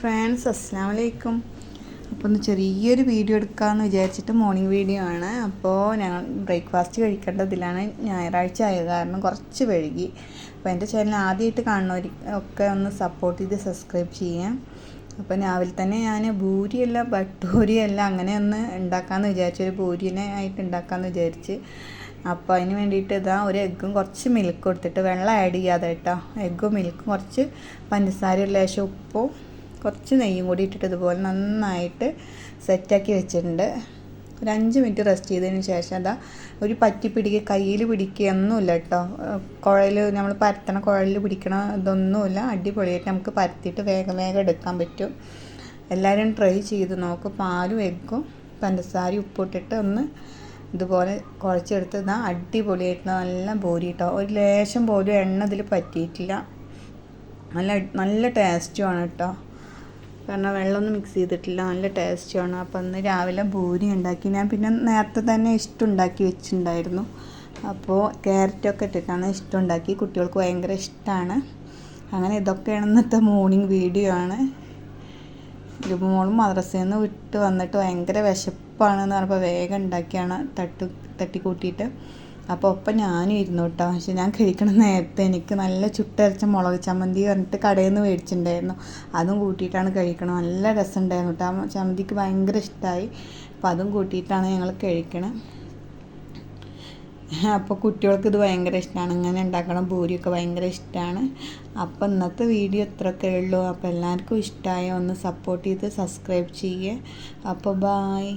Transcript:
Friends അസ്സാം വലൈക്കും അപ്പോൾ ഒന്ന് ചെറിയൊരു വീഡിയോ എടുക്കാമെന്ന് വിചാരിച്ചിട്ട് മോർണിംഗ് വീഡിയോ ആണ്. അപ്പോൾ ഞങ്ങൾ ബ്രേക്ക്ഫാസ്റ്റ് കഴിക്കേണ്ടതിലാണ്. ഞായറാഴ്ച ആയത് കാരണം കുറച്ച് വൈകി. അപ്പോൾ എന്റെ ചാനൽ ആദ്യമായിട്ട് കാണുന്നവർ ഒക്കെ ഒന്ന് സപ്പോർട്ട് ചെയ്ത് സബ്സ്ക്രൈബ് ചെയ്യാം. അപ്പോൾ രാവിലെ തന്നെ ഞാൻ ഭൂരിയല്ല ബട്ടൂരിയല്ല അങ്ങനെ ഒന്ന് ഉണ്ടാക്കാമെന്ന് വിചാരിച്ചു ഒരു ഭൂരിനെ ആയിട്ട് ഉണ്ടാക്കാമെന്ന് വിചാരിച്ച്. അപ്പോൾ അതിന് വേണ്ടിയിട്ട് ഇതാ ഒരു എഗ്ഗും കുറച്ച് മിൽക്ക് കൊടുത്തിട്ട് വെള്ളം ആഡ് ചെയ്യാതെ കേട്ടോ എഗ്ഗും മിൽക്കും കുറച്ച് പഞ്ചസാര ലേശം ഉപ്പും കുറച്ച് നെയ്യും കൂടി ഇട്ടിട്ട് ഇതുപോലെ നന്നായിട്ട് സെറ്റാക്കി വെച്ചിട്ടുണ്ട്. ഒരു അഞ്ച് മിനിറ്റ് റെസ്റ്റ് ചെയ്തതിന് ശേഷം അതാ ഒരു പറ്റി പിടിക്കുക കയ്യിൽ പിടിക്കുകയൊന്നുമില്ല കേട്ടോ. കുഴൽ നമ്മൾ പരത്തണ കുഴലിൽ പിടിക്കണ ഇതൊന്നുമില്ല. അടിപൊളിയായിട്ട് നമുക്ക് പരത്തിയിട്ട് വേഗം വേഗം എടുക്കാൻ പറ്റും. എല്ലാവരും ട്രൈ ചെയ്ത് നോക്കും. പാലും എഗ്ഗും പഞ്ചസാരയും ഉപ്പിട്ടിട്ട് ഒന്ന് ഇതുപോലെ കുഴച്ചെടുത്ത് ഇതാ അടിപൊളിയായിട്ട് നല്ല ബോരി കേട്ടോ. ഒരു ലേശം പോലും എണ്ണ ഇതിൽ പറ്റിയിട്ടില്ല. നല്ല നല്ല ടേസ്റ്റുമാണ് കേട്ടോ. കാരണം വെള്ളമൊന്നും മിക്സ് ചെയ്തിട്ടില്ല. നല്ല ടേസ്റ്റിയാണ് അപ്പോൾ അന്ന് രാവിലെ ബൂരി ഉണ്ടാക്കി. ഞാൻ പിന്നെ നേരത്തെ തന്നെ ഇഷ്ടം ഉണ്ടാക്കി വെച്ചിട്ടുണ്ടായിരുന്നു. അപ്പോൾ ക്യാരറ്റൊക്കെ ഇട്ടിട്ടാണ് ഇഷ്ടം ഉണ്ടാക്കി. കുട്ടികൾക്ക് ഭയങ്കര ഇഷ്ടമാണ് അങ്ങനെ ഇതൊക്കെയാണ് ഇന്നത്തെ മോർണിംഗ് വീഡിയോ ആണ്. മോളും മദ്രസയിൽ നിന്ന് വിട്ട് വന്നിട്ട് ഭയങ്കര വിശപ്പാണെന്ന് പറഞ്ഞപ്പോൾ വേഗം ഉണ്ടാക്കിയാണ് തട്ട് തട്ടി കൂട്ടിയിട്ട് അപ്പോൾ ഒപ്പം ഞാനും ഇരുന്നു കേട്ടോ പക്ഷെ ഞാൻ കഴിക്കണ നേരത്തെ എനിക്ക് നല്ല ചുട്ടരച്ച മുളക് ചമ്മന്തി പറഞ്ഞിട്ട് കടയിൽ നിന്ന് മേടിച്ചിട്ടുണ്ടായിരുന്നു. അതും കൂട്ടിയിട്ടാണ് കഴിക്കണം നല്ല രസമുണ്ടായിരുന്നു കേട്ടോ. ആ ചമ്മന്തിക്ക് ഭയങ്കര ഇഷ്ടമായി അപ്പോൾ അതും കൂട്ടിയിട്ടാണ് ഞങ്ങൾ കഴിക്കണത് അപ്പോൾ കുട്ടികൾക്ക് ഇത് ഭയങ്കര ഇഷ്ടമാണ് ഇങ്ങനെ ഉണ്ടാക്കണം. പൂരിയൊക്കെ ഭയങ്കര ഇഷ്ടമാണ് അപ്പോൾ ഇന്നത്തെ വീഡിയോ ഇത്രയൊക്കെ ഉള്ളൂ. അപ്പോൾ എല്ലാവർക്കും ഇഷ്ടമായ? ഒന്ന് സപ്പോർട്ട് ചെയ്ത് സബ്സ്ക്രൈബ് ചെയ്യുക. അപ്പോൾ ബായ്